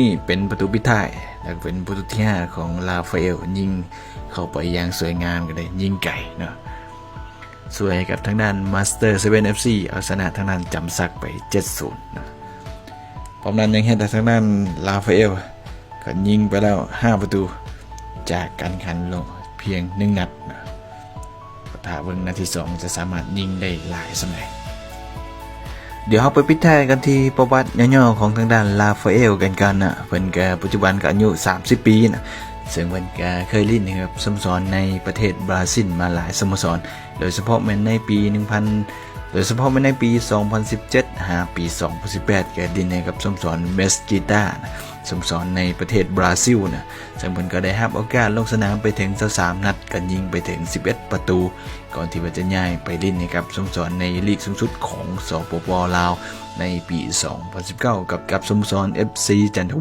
นี่เป็นประตูปิท้ายแล้วก็เป็นประตูที่ห้าของลาฟาเอลยิงเข้าไปอย่างสวยงามกันเลยยิงไก่เนาะสวยกับทางด้านมาสเตอร์เซเว่นเอฟซีเอาชนะทางด้านจำซักไป 7-0นะพร้อมนั้นยังเห็นแต่ทางด้านลาฟาเอลก็ยิงไปแล้ว 5 ประตูจากการขันลงเพียงหนึ่งนัดนะถ้าเบิ่งนาทีสองจะสามารถยิงได้หลายสมัย เดี๋ยวเราไปปิดท้ายกันที่ประวัติย่อๆของทางด้านลาฟาเอลกันกันนะเพิ่นก็ปัจจุบันก็อายุ 30 ปีนะซึ่งเพิ่นก็เคยเล่นนะครับสโมสรในประเทศบราซิลมาหลายสโมสร โดยเฉพาะแม้นในปี 1000 โดยเฉพาะแม้นในปี 2017 หาปี 2018ก็ดินให้กับสโมสรเมสกิต้านะ สโมสรในประเทศบราซิลนะซึ่งมันก็ได้รับโอกาสลงสนามไปถึง23นัดกันยิงไปถึง 11 ประตู ก่อนที่มันจะย้ายไปเล่นนะครับสโมสรในลีกสูงสุดของสปปลาวในปี 2019 กับกับสโมสร FC จันทบุรี